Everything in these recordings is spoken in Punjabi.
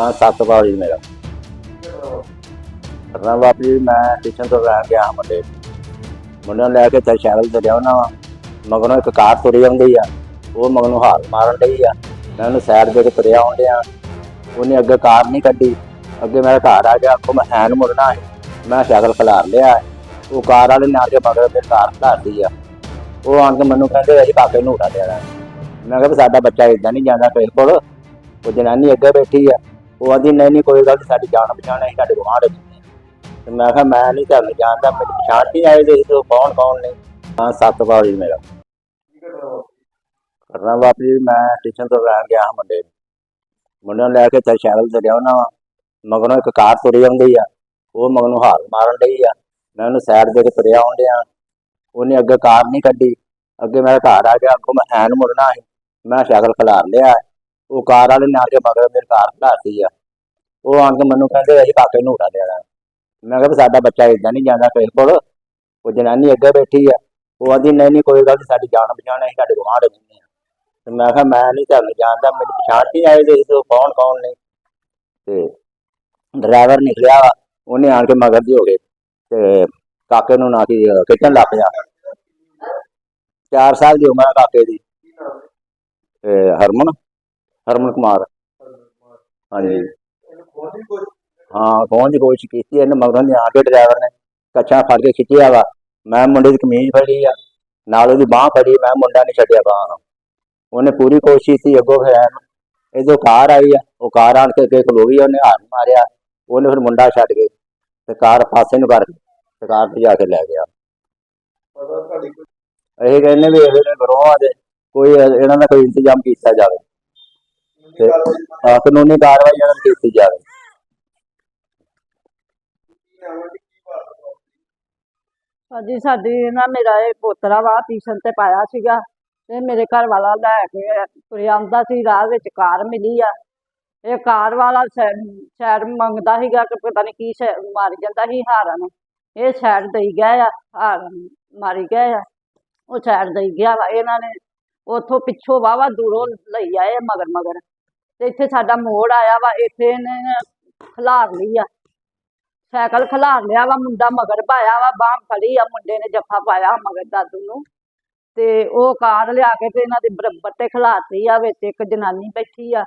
ਹਾਂ, ਸੱਤ ਵਾਰੀ ਮੇਰਾ। ਕਰਨਾ ਜੀ, ਮੈਂ ਟਿਊਸ਼ਨ ਤੋਂ ਰਹਿ ਗਿਆ ਮੁੰਡੇ ਮੁੰਡੇ ਨੂੰ। ਲੈ ਕੇ ਤੇ ਸ਼ਹਿਰ ਤੇ ਲਿਆਉਣਾ ਵਾ ਮਗਰੋਂ ਇੱਕ ਕਾਰ ਤੁਰੀ ਆਉਂਦੀ ਆ। ਉਹ ਮਗਰੋਂ ਹਾਰ ਮਾਰਨ ਡਈ ਆ। ਮੈਂ ਉਹਨੂੰ ਸਾਈਡ ਦੇ ਕੇ ਤੁਰਿਆ ਆਉਂਦਿਆ ਉਹਨੇ ਅੱਗੇ ਕਾਰ ਨਹੀਂ ਕੱਢੀ। ਅੱਗੇ ਮੇਰਾ ਘਰ ਆ ਗਿਆ। ਅੱਗੋਂ ਮੈਂ ਐਨ ਮੁੜਨਾ ਹੈ ਮੈਂ ਸ਼ਕਲ ਖਿਲਾਰ ਲਿਆ। ਉਹ ਕਾਰ ਵਾਲੇ ਨਾਲ ਕੇ ਮਗਰ ਮੇਰੇ ਕਾਰ ਖਿਲਾਰਦੀ ਆ। ਉਹ ਆਣ ਕੇ ਮੈਨੂੰ ਕਹਿੰਦੇ ਅਸੀਂ ਕਾਕੇ ਨੂੰ ਉਡਾ ਦੇਣਾ ਮੈਂ ਕਿਹਾ ਵੀ ਸਾਡਾ ਬੱਚਾ ਇਦਾਂ ਨਹੀਂ ਜਾਂਦਾ ਕਿਸੇ ਕੋਲ। ਉਹ ਜਨਾਨੀ ਅੱਗੇ ਬੈਠੀ ਆ। ਉਹ ਆਂਦੀ ਨਹੀਂ ਨਹੀਂ ਕੋਈ ਗੱਲ ਨੀ, ਸਾਡੀ ਜਾਣ ਪਛਾਣ ਹੈ ਸਾਡੇ ਗੁਆਂਢ ਵਿੱਚ ਤੇ ਮੈਂ ਕਿਹਾ ਮੈਂ ਨਹੀਂ ਤੁਹਾਨੂੰ ਜਾਣਦਾ ਮੇਰੀ ਪਛਾਣ ਨਹੀਂ ਆਏ ਦੇ ਤੋ ਕੌਣ ਕੌਣ ਨੇ? ਹਾਂ ਸੱਤ ਵਾਰੀ ਮੇਰਾ। ਕਰਨਾ ਵਾਪੀ ਮੈਂ ਟਿਊਸ਼ਨ ਤੋਂ ਰਹਿ ਗਿਆ ਮੁੰਡੇ ਨੂੰ। ਮੁੰਡੇ ਨੂੰ ਲੈ ਕੇ ਤੇ ਸ਼ਹਿਰ ਤੇ ਲਿਆਉਣਾ ਵਾ। ਮਗਰੋਂ ਇੱਕ ਕਾਰ ਤੁਰੀ ਆਉਂਦੀ ਆ ਉਹ ਮਗਰ ਹਾਰ ਮਾਰਨ ਡਈ ਆ। ਮੈਂ ਉਹਨੂੰ ਸਾਈਡ ਦੇ ਕੇ ਤੁਰਿਆ ਆਉਂਦਿਆ ਉਹਨੇ ਅੱਗੇ ਕਾਰ ਨਹੀਂ ਕੱਢੀ। ਅੱਗੇ ਮੇਰਾ ਘਰ ਆ ਗਿਆ ਅੱਗੋਂ ਮੈਂ ਐਨ ਮੁੜਨਾ ਸੀ। ਮੈਂ ਸ਼ਕਲ ਖਿਲਾਰ ਲਿਆ। ਉਹ ਕਾਰ ਵਾਲੇ ਨੇ ਆ ਕੇ ਮਗਰ ਮੇਰੇ ਕਾਰ ਖਿਲਾਰਤੀ ਆ। ਉਹ ਆਣ ਕੇ ਮੈਨੂੰ ਕਹਿੰਦੇ ਅਸੀਂ ਕਾਕੇ ਨੂੰ ਉਡਾ ਦੇਣਾ ਮੈਂ ਕਿਹਾ ਵੀ ਸਾਡਾ ਬੱਚਾ ਇਦਾਂ ਨਹੀਂ ਜਾਂਦਾ ਕਿਸੇ ਕੋਲ। ਉਹ ਜਨਾਨੀ ਅੱਗੇ ਬੈਠੀ ਆ। ਉਹ ਆਂਦੀ ਨਹੀਂ ਨਹੀਂ ਕੋਈ ਗੱਲ ਨੀ, ਸਾਡੀ ਜਾਣ ਪਛਾਣ ਹੈ ਸਾਡੇ ਗੁਆਂਢ ਵਿੱਚ ਨੇ। ਤੇ ਮੈਂ ਕਿਹਾ ਮੈਂ ਨਹੀਂ ਤੁਹਾਨੂੰ ਜਾਣਦਾ ਮੇਰੀ ਪਛਾਣ ਨਹੀਂ ਆਏ ਦੇ ਤੋ ਕੌਣ ਕੌਣ ਨੇ। ਤੇ ਡਰਾਈਵਰ ਨਿਕਲਿਆ ਵਾ ਉਹਨੇ ਆਣ ਕੇ ਮਗਰ ਦੀ ਹੋ ਗਏ। ਤੇ ਕਾਕੇ ਨੂੰ ਨਾ ਕੀ ਖਿੱਚਣ ਲੱਗ ਪਿਆ। 4 ਸਾਲ ਦੀ ਉਮਰ ਆ ਕਾਕੇ ਦੀ। ਤੇ ਹਰਮਨ? ਹਰਮਨ ਕੁਮਾਰ। ਹਾਂਜੀ। ਹਾਂ, ਪਹੁੰਚ ਦੀ ਕੋਸ਼ਿਸ਼ ਕੀਤੀ ਇਹਨੇ, ਮਗਰੋਂ ਦੀ ਆ ਕੇ ਡਰਾਈਵਰ ਨੇ ਕੱਚਾ ਫੜ ਕੇ ਖਿੱਚਿਆ ਵਾ। ਮੈਂ ਮੁੰਡੇ ਦੀ ਕਮੀਜ਼ ਫੜੀ ਆ, ਨਾਲ ਉਹਦੀ ਬਾਹ ਫੜੀ, ਮੈਂ ਮੁੰਡਾ ਨਹੀਂ ਛੱਡਿਆ ਬਾਹ ਉਹਨੇ ਪੂਰੀ ਕੋਸ਼ਿਸ਼ ਕੀਤੀ, ਅੱਗੋਂ ਫਿਰ ਐਨ ਇਹਦੋਂ ਕਾਰ ਆਈ ਆ, ਉਹ ਕਾਰ ਆਣ ਕੇ ਅੱਗੇ ਖਲੋ ਗਈ, ਉਹਨੇ ਹਾਰਨ ਮਾਰਿਆ, ਉਹਨੇ ਫਿਰ ਮੁੰਡਾ ਛੱਡ ਕੇ ਤੇ ਕਾਰ ਪਾਸੇ ਨੂੰ ਕਰਕੇ ਤੇ ਕਾਰ ਤੇ ਕੇ ਲੈ ਗਿਆ। ਇਹ ਕਹਿੰਦੇ ਵੀ ਇਹਦੇ ਗਰੋਹਾਂ ਦੇ ਕੋਈ ਇਹਨਾਂ ਦਾ ਕੋਈ ਇੰਤਜ਼ਾਮ ਕੀਤਾ ਜਾਵੇ। ਤੇ ਹਾਂ, ਕਾਨੂੰਨੀ ਕਾਰਵਾਈ ਇਹਨਾਂ ਦੀ ਕੀਤੀ ਜਾਵੇ। ਹਾਂਜੀ ਸਾਡੀ ਨਾ ਮੇਰਾ ਇਹ ਪੋਤਰਾ ਵਾ ਟਿਊਸ਼ਨ ਤੇ ਪਾਇਆ ਸੀਗਾ ਤੇ ਮੇਰੇ ਘਰ ਵਾਲਾ ਲੈ ਕੇ ਤੁਰਿਆ ਆਉਂਦਾ ਸੀ ਰਾਹ ਵਿੱਚ ਕਾਰ ਮਿਲੀ ਆ। ਇਹ ਕਾਰ ਵਾਲਾ ਸ਼ਾਇਦ ਮੰਗਦਾ ਸੀਗਾ ਕਿ ਪਤਾ ਨਹੀਂ ਕੀ ਸ਼ੈ- ਮਾਰੀ ਜਾਂਦਾ ਸੀ ਹਾਰਨ। ਇਹ ਸਾਈਡ ਦੇਈ ਗਿਆ ਆ ਹਾਰਨ ਮਾਰੀ ਗਏ ਆ। ਉਹ ਸਾਈਡ ਦੇਈ ਗਿਆ ਵਾ ਇਹਨਾਂ ਨੇ ਉੱਥੋਂ ਪਿੱਛੋਂ ਵਾਵਾ ਦੂਰੋਂ ਲਈ ਆਏ ਮਗਰ ਮਗਰ ਤੇ ਇੱਥੇ ਸਾਡਾ ਮੋੜ ਆਇਆ ਵਾ, ਇੱਥੇ ਇਹਨੇ ਖਿਲਾਰ ਲਈ ਆ। ਸਾਈਕਲ ਖਿਲਾਰ ਲਿਆ ਵਾ, ਮੁੰਡਾ ਮਗਰ ਪਾਇਆ ਵਾ, ਬਾਂਹ ਫੜੀ ਆ, ਮੁੰਡੇ ਨੇ ਜੱਫਾ ਪਾਇਆ ਮਗਰ ਦਾਦੂ ਨੂੰ। ਤੇ ਉਹ ਕਾਰ ਲਿਆ ਕੇ ਤੇ ਇਹਨਾਂ ਦੇ ਬਰਾਬਰ ਤੇ ਖਿਲਾਰਤੀ ਆ, ਵਿੱਚ ਇੱਕ ਜਨਾਨੀ ਬੈਠੀ ਆ।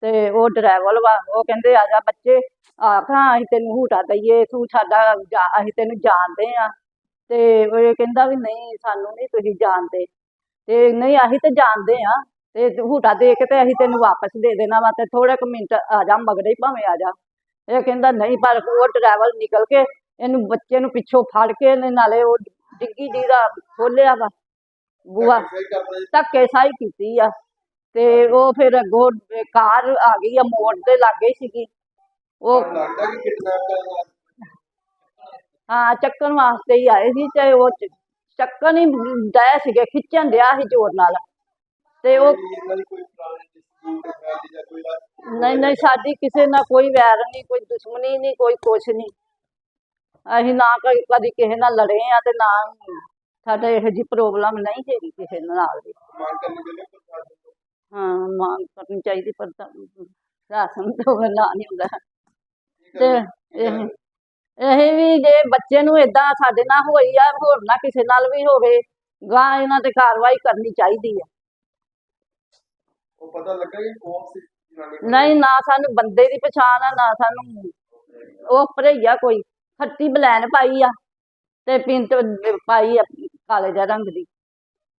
ਤੇ ਉਹ ਡਰਾਈਵਰ ਵਾ, ਉਹ ਕਹਿੰਦੇ, ਆ ਜਾ ਬੱਚੇ, ਆਖਾਂ, ਅਸੀਂ ਤੈਨੂੰ ਹੂਟਾ ਦਈਏ, ਤੂੰ ਸਾਡਾ ਜਾ- ਅਸੀਂ ਤੈਨੂੰ ਜਾਣਦੇ ਆ। ਤੇ ਉਹ ਇਹ ਕਹਿੰਦਾ ਵੀ, ਨਹੀਂ, ਸਾਨੂੰ ਨਹੀਂ ਤੁਸੀਂ ਜਾਣਦੇ। ਤੇ, ਨਹੀਂ, ਅਸੀਂ ਤੇ ਜਾਣਦੇ ਆ। ਤੇ ਹੂਟਾ ਦੇ ਕੇ ਤੇ ਅਸੀਂ ਤੈਨੂੰ ਵਾਪਸ ਦੇ ਦੇਣਾ ਵਾ ਤੇ ਥੋੜੇ ਕੁ ਮਿੰਟ ਆ ਜਾ ਮਗਰੇ ਹੀ ਭਾਵੇਂ ਆ ਜਾ। ਇਹ ਕਹਿੰਦਾ ਨਹੀਂ ਪਰ ਉਹ ਡਰਾਈਵਰ ਨਿਕਲ ਕੇ ਇਹਨੂੰ ਬੱਚੇ ਨੂੰ ਪਿੱਛੋਂ ਫੜ ਕੇ ਇਹਨੇ ਨਾਲੇ ਉਹ ਡਿੱਗੀ ਦੀ ਦਾ ਖੋਲਿਆ ਵਾ ਬੂਆ ਧੱਕੇ ਸਾਈ ਕੀਤੀ ਆ। ਤੇ ਉਹ ਫਿਰ ਅੱਗੋਂ ਕਾਰ ਆ ਗਈ ਆ ਮੋੜ ਦੇ ਲਾਗੇ ਸੀਗੀ। ਉਹ ਹਾਂ ਚੱਕਣ ਵਾਸਤੇ ਹੀ ਆਏ ਸੀ ਤੇ ਉਹ ਚੱਕਣ ਹੀ ਡੈ ਸੀਗੇ ਖਿੱਚਣ ਡਿਆ ਸੀ ਜ਼ੋਰ ਨਾਲ। ਤੇ ਉਹ ਦੀ ਜਾਂ ਨਹੀਂ ਨਹੀਂ ਸਾਡੀ ਕਿਸੇ ਨਾਲ ਕੋਈ ਵੈਰ ਨਹੀਂ ਕੋਈ ਦੁਸ਼ਮਣੀ ਨਹੀਂ ਕੋਈ ਕੁਛ ਨਹੀਂ। ਅਸੀਂ ਨਾ ਕਦੀ ਕਿਸੇ ਨਾਲ ਲੜੇ ਆ ਤੇ ਨਾ ਸਾਡੇ ਇਹੋ ਜਿਹੀ ਪ੍ਰੋਬਲਮ ਨਹੀਂ ਹੈਗੀ ਕਿਸੇ ਨਾਲ ਚਾਹੀਦੀ ਹੈ ਮੰਗ ਕਰਨੀ ਚਾਹੀਦੀ ਪਰ ਤਾਂ ਰਾਸ਼ਨ ਤੋਂ ਨਾ ਨਹੀਂ ਹੁੰਦਾ। ਤੇ ਇਹ ਇਹ ਵੀ ਜੇ ਬੱਚੇ ਨੂੰ ਇਦਾਂ ਸਾਡੇ ਨਾਲ ਹੋਈ ਆ ਹੋਰ ਨਾ ਕਿਸੇ ਨਾਲ ਵੀ ਹੋਵੇ ਗਾਂ ਇਹਨਾਂ ਤੇ ਕਾਰਵਾਈ ਕਰਨੀ ਚਾਹੀਦੀ ਆ। ਉਹ ਪਤਾ ਲੱਗਾ ਕਿ ਕੌਣ ਸੀ ਜਨਾਨੀ ਨਹੀਂ, ਨਾ ਸਾਨੂੰ ਬੰਦੇ ਦੀ ਪਛਾਣ ਆ, ਨਾ ਸਾਨੂੰ ਉਹ ਭਰਈਆ ਕੋਈ। ਖੱਟੀ ਬਲੈਨ ਪਾਈ ਆ ਤੇ ਪਿੰਟ ਪਾਈ ਆ ਕਾਲੇ ਜਿਹਾ ਰੰਗ ਦੀ।